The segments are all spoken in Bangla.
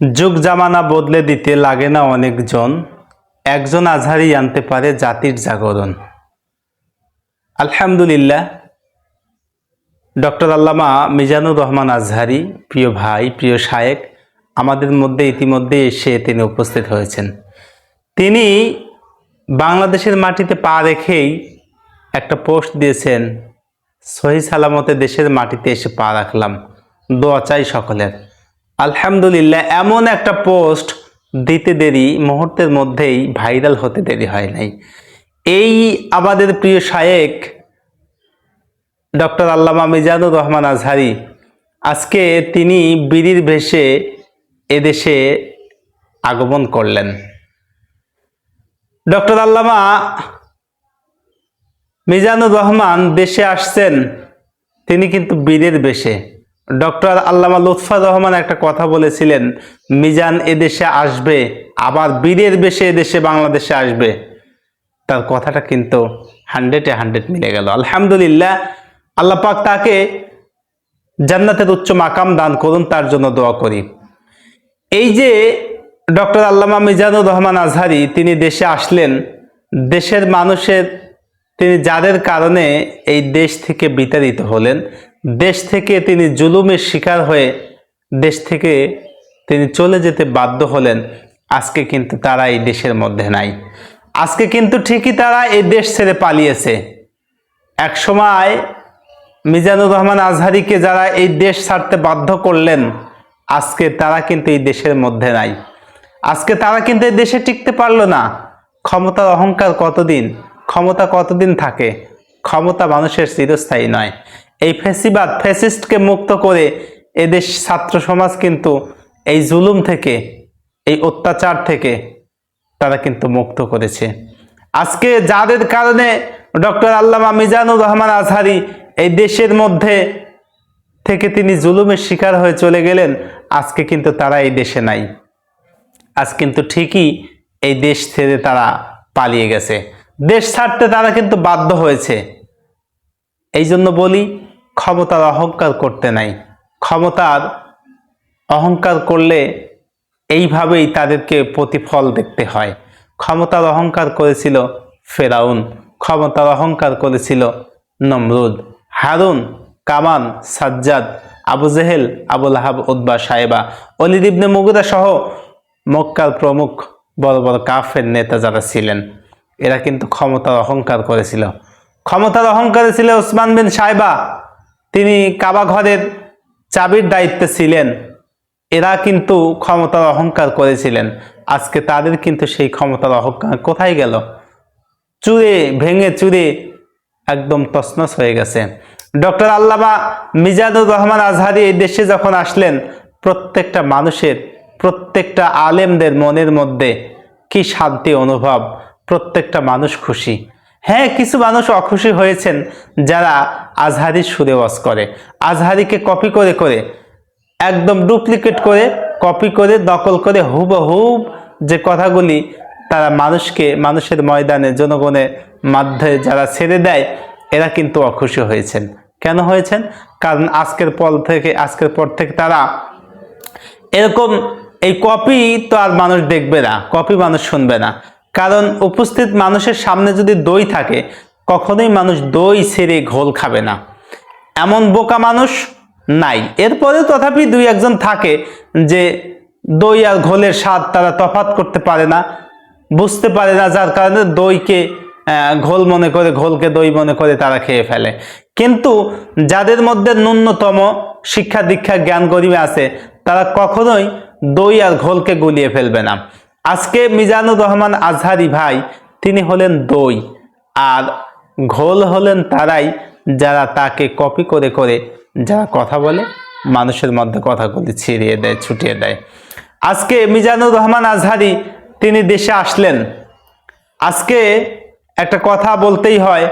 যুগ জামানা বদলে দিতে লাগে না অনেকজন। একজন আজহারি আনতে পারে জাতির জাগরণ। আলহামদুলিল্লাহ, ডক্টর আল্লামা মিজানুর রহমান আজহারি, প্রিয় ভাই, প্রিয় শায়েক, আমাদের মধ্যে ইতিমধ্যে এসে তিনি উপস্থিত হয়েছেন। তিনি বাংলাদেশের মাটিতে পা রেখেই একটা পোস্ট দিয়েছেন, সহি সালামতে দেশের মাটিতে এসে পা রাখলাম। দোয়া চাই সকলের। আলহামদুলিল্লাহ, এমন একটা পোস্ট দিতে দেরি, মুহূর্তের মধ্যেই ভাইরাল হতে দেরি হয় নাই। এই আমাদের প্রিয় শায়েক ডক্টর আল্লামা মিজানুর রহমান আজহারি, আজকে তিনি বিড়ির ভেসে এদেশে আগমন করলেন। ডক্টর আল্লামা মিজানুর রহমান দেশে আসছেন, তিনি কিন্তু বীরের বেশে ডক্টর আল্লামা লুৎফর রহমান একটা কথা বলেছিলেন, মিজান এদেশে আসবে, আবার বীরের বেশে এদেশে বাংলাদেশে আসবে। তার কথাটা কিন্তু হান্ড্রেডে হান্ড্রেড মিলে গেল। আলহামদুলিল্লাহ, আল্লাহ পাক তাকে জান্নাতের উচ্চ মাকাম দান করুন, তার জন্য দোয়া করি। এই যে ডক্টর আল্লামা মিজানুর রহমান আজহারি, তিনি দেশে আসলেন, দেশের মানুষের, তিনি যাদের কারণে এই দেশ থেকে বিতাড়িত হলেন দেশ থেকে তিনি জুলুমের শিকার হয়ে দেশ থেকে তিনি চলে যেতে বাধ্য হলেন। আজকে কিন্তু তারা এই দেশের মধ্যে নাই। আজকে কিন্তু ঠিকই তারা এই দেশ ছেড়ে পালিয়েছে। এক সময় মিজানুর রহমান আজহারিকে যারা এই দেশ ছাড়তে বাধ্য করলেন, আজকে তারা কিন্তু এই দেশের মধ্যে নাই। আজকে তারা কিন্তু এই দেশে টিকতে পারল না। ক্ষমতার অহংকার কতদিন? ক্ষমতা কতদিন থাকে? ক্ষমতা মানুষের চিরস্থায়ী নয়। এই ফেসিবাদ ফেসিস্টকে মুক্ত করে এদেশ ছাত্র সমাজ কিন্তু এই জুলুম থেকে, এই অত্যাচার থেকে তারা কিন্তু মুক্ত করেছে। আজকে যাদের কারণে ডক্টর আল্লামা মিজানুর রহমান আজহারি এই দেশের মধ্যে থেকে তিনি জুলুমের শিকার হয়ে চলে গেলেন, আজকে কিন্তু তারা এই দেশে নাই। আজ কিন্তু ঠিকই এই দেশ ছেড়ে তারা পালিয়ে গেছে। দেশ ছাড়তে তারা কিন্তু বাধ্য হয়েছে। এই জন্য বলি ক্ষমতার অহংকার করতে নাই। ক্ষমতার অহংকার করলে এইভাবেই তাদেরকে প্রতিফল দেখতে হয়। ক্ষমতার অহংকার করেছিল ফেরাউন, ক্ষমতার অহংকার করেছিল নমরুদ, হারুন, কামান, সাজ্জাদ, আবু জেহেল আবুল আহাব উদ্বা সাহেবা অলিদ ইবনে মুগুদা সহ মক্কার প্রমুখ বড় বড় কাফের নেতা যারা ছিলেন, এরা কিন্তু ক্ষমতার অহংকার করেছিল। ক্ষমতার অহংকারে ছিল ওসমান বিন সাহেবা তিনি কাবা ঘরের চাবির দায়িত্বে ছিলেন। এরা কিন্তু ক্ষমতার অহংকার করেছিলেন। আজকে তাদের কিন্তু সেই ক্ষমতার অহংকার কোথায় গেল? চুরে, ভেঙে চুরে একদম তসনস হয়ে গেছে। ডক্টর আল্লামা মিজানুর রহমান আজহারি এই দেশে যখন আসলেন, প্রত্যেকটা মানুষের, প্রত্যেকটা আলেমদের মনের মধ্যে কি শান্তি অনুভব? প্রত্যেকটা মানুষ খুশি। হ্যাঁ কিছু মানুষ অখুশি হয়েছেন যারা আজহারির সুরে ওয়াজ করে। আজহারিকে কপি করে করে, একদম ডুপ্লিকেট করে কপি করে নকল করে হুবহুব যে কথাগুলি তারা মানুষকে, মানুষের ময়দানে, জনগণের মধ্যে যারা ছেড়ে দেয়, এরা কিন্তু অখুশি হয়েছেন। কেন হয়েছেন? কারণ আজকের পর থেকে, আজকের পর থেকে তারা এরকম এই কপি তো আর মানুষ দেখবে না কপি মানুষ শুনবে না। কারণ উপস্থিত মানুষের সামনে যদি দই থাকে, কখনোই মানুষ দই ছেড়ে ঘোল খাবে না। এমন বোকা মানুষ নাই। এরপরেও তথাপি দুই একজন থাকে যে দই আর ঘোলের স্বাদ তারা তফাত করতে পারে না, বুঝতে পারে না, যার কারণে দইকে ঘোল মনে করে, ঘোলকে দই মনে করে তারা খেয়ে ফেলে। কিন্তু যাদের মধ্যে ন্যূনতম শিক্ষা দীক্ষা জ্ঞান গরিমে আছে, তারা কখনোই দই আর ঘোলকে গুলিয়ে ফেলবে না। আজকে মিজানুর রহমান আজহারি ভাই, তিনি হলেন দই, আর ঘোল হলেন তারাই, যারা তাকে কপি করে করে যারা কথা বলে, মানুষের মধ্যে কথাগুলি ছিঁড়িয়ে দেয়, ছুটিয়ে দেয়। আজকে মিজানুর রহমান আজহারি, তিনি দেশে আসলেন। আজকে একটা কথা বলতেই হয়,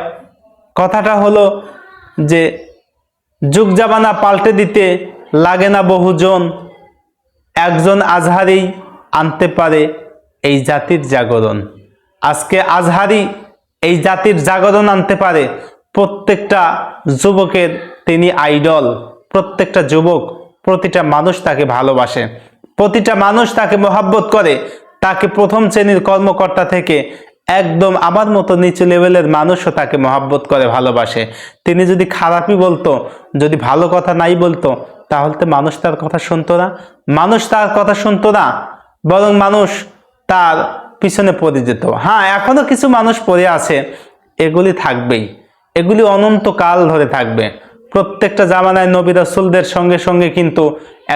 কথাটা হলো যে, যুগ জামানা পাল্টে দিতে লাগে না বহুজন, একজন আজহারি আনতে পারে এই জাতির জাগরণ। আজকে আজহারি এই জাতির জাগরণ আনতে পারে প্রত্যেকটা যুবকের তিনি আইডল, প্রত্যেকটা যুবক, প্রতিটা মানুষ তাকে ভালোবাসে। প্রতিটা মানুষ তাকে মহাব্বত করে। তাকে প্রথম শ্রেণির কর্মকর্তা থেকে একদম আমার মতো নিচু লেভেলের মানুষও তাকে মহাব্বত করে, ভালোবাসে। তিনি যদি খারাপই বলতো, যদি ভালো কথা নাই বলতো, তাহলে তো মানুষ তার কথা শুনতো না। মানুষ তার কথা শুনতো না। বরং মানুষ তার পিছনে পড়ে যেত। হ্যাঁ এখনও কিছু মানুষ পড়ে আছে, এগুলি থাকবেই। এগুলি অনন্তকাল ধরে থাকবে। প্রত্যেকটা জামানায় নবী রাসুলদের সঙ্গে সঙ্গে কিন্তু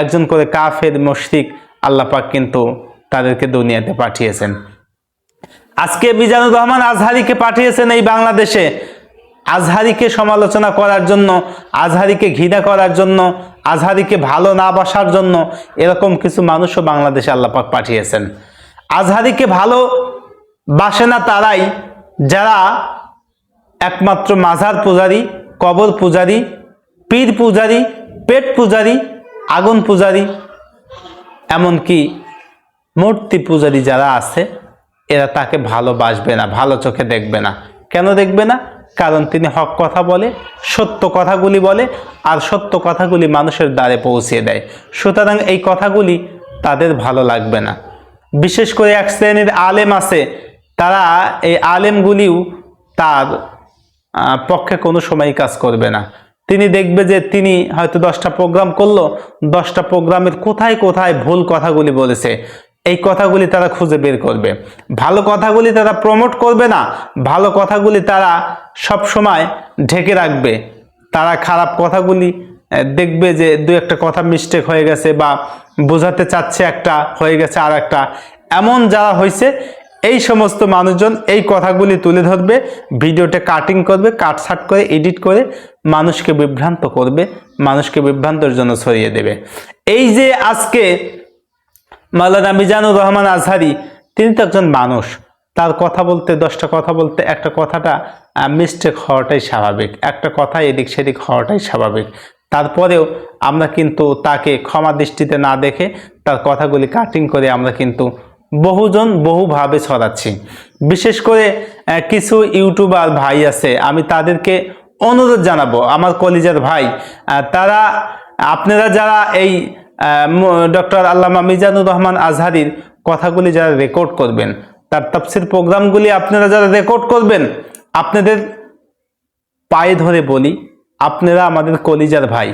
একজন করে কাফের, মশরিক আল্লাপাক কিন্তু তাদেরকে দুনিয়াতে পাঠিয়েছেন। আজকে মিজানুর রহমান আজহারিকে পাঠিয়েছেন এই বাংলাদেশে। আজহারিকে সমালোচনা করার জন্য, আজহারিকে ঘৃণা করার জন্য, আজহারিকে ভালো না বাসার জন্য এরকম কিছু মানুষও বাংলাদেশে আল্লাপাক পাঠিয়েছেন। আজহারিকে ভালো বাসে না তারাই, যারা একমাত্র মাঝার পূজারি, কবর পূজারি, পীর পূজারি, পেট পূজারি, আগুন পূজারি, এমনকি মূর্তি পূজারি যারা আছে, এরা তাকে ভালোবাসবে না, ভালো চোখে দেখবে না। কেন দেখবে না? কারণ তিনি হক কথা বলে, সত্য কথাগুলি বলে আর সত্য কথাগুলি মানুষের দ্বারে পৌঁছিয়ে দেয়। সুতরাং এই কথাগুলি তাদের ভালো লাগবে না। বিশেষ করে এক শ্রেণির আলেম আছে, তারা এই আলেমগুলিও তার পক্ষে কোনো সময় কাজ করবে না। তিনি দেখবে যে তিনি হয়তো দশটা প্রোগ্রাম করল, দশটা প্রোগ্রামের কোথায় কোথায় ভুল কথাগুলি বলেছে। এই কথাগুলি তারা খুঁজে বের করবে। ভালো কথাগুলি তারা প্রমোট করবে না, ভালো কথাগুলি তারা সব সময় ঢেকে রাখবে। তারা খারাপ কথাগুলি দেখবে যে দু একটা কথা মিস্টেক হয়ে গেছে বা বোঝাতে চাচ্ছে একটা, হয়ে গেছে আর একটা এমন যারা হয়েছে এই সমস্ত মানুষজন এই কথাগুলি তুলে ধরবে, ভিডিওটা কাটিং করবে কাটছাট করে এডিট করে মানুষকে বিভ্রান্ত করবে, মানুষকে বিভ্রান্তর জন্য ছড়িয়ে দেবে। এই যে আজকে মাওলানা মিজানুর রহমান আজহারি, তিনি তো একজন মানুষ। তার কথা বলতে, দশটা কথা বলতে, একটা কথাটা মিস্টেক হওয়াটাই স্বাভাবিক। একটা কথা এদিক সেদিক হওয়াটাই স্বাভাবিক। তারপরেও আমরা কিন্তু তাকে ক্ষমা দৃষ্টিতে না দেখে তার কথাগুলি কাটিং করে আমরা কিন্তু বহুজন বহুভাবে ছড়াচ্ছি। বিশেষ করে কিছু ইউটিউবার ভাই আছে, আমি তাদেরকে অনুরোধ জানাব। আমার কলিজার ভাই তারা, আপনারা যারা এই ডক্টর আল্লামা মিজানুর রহমান আজহারির কথাগুলি যারা রেকর্ড করবেন, তার তাফসির প্রোগ্রামগুলি আপনারা যারা রেকর্ড করবেন, আপনাদের পায়ে ধরে বলি, আপনারা আমাদের কলিজার ভাই,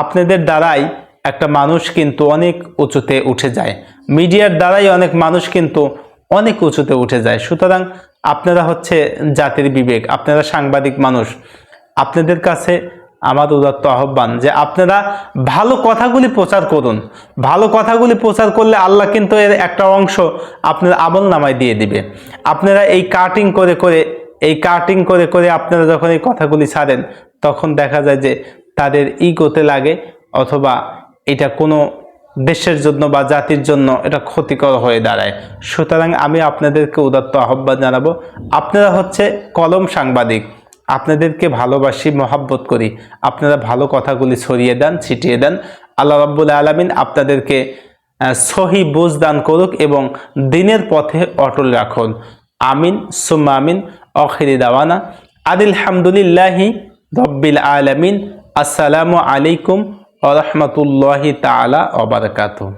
আপনাদের দ্বারাই একটা মানুষ কিন্তু অনেক উঁচুতে উঠে যায়। মিডিয়ার দ্বারাই অনেক মানুষ কিন্তু অনেক উঁচুতে উঠে যায়। সুতরাং আপনারা হচ্ছে জাতির বিবেক, আপনারা সাংবাদিক মানুষ, আপনাদের কাছে আমার উদাত্ত আহ্বান যে আপনারা ভালো কথাগুলি প্রচার করুন। ভালো কথাগুলি প্রচার করলে আল্লাহ কিন্তু এর একটা অংশ আপনার আমল নামায় দিয়ে দিবে। আপনারা এই কাটিং করে করে, এই কাটিং করে করে আপনারা যখন এই কথাগুলি ছাড়েন, তখন দেখা যায় যে তাদের ইগোতে লাগে অথবা এটা কোনো দেশের জন্য বা জাতির জন্য এটা ক্ষতিকর হয়ে দাঁড়ায়। সুতরাং আমি আপনাদেরকে উদাত্ত আহ্বান জানাব। আপনারা হচ্ছে কলম সাংবাদিক। আপনাদেরকে ভালোবাসি, মহাব্বত করি। আপনারা ভালো কথাগুলি ছড়িয়ে দেন, ছিটিয়ে দেন। আল্লাহ রাব্বুল আলমিন আপনাদেরকে সহি বুঝ দান করুক এবং দিনের পথে অটল রাখুন। আমিন, সুম্মা আমিন অখিরি দাওয়ানা। আদিল হামদুলিল্লাহি রব্বিল আলামিন। আসসালামু আলাইকুম ওরহমতুল্লাহি তালা ওবরকাতুহ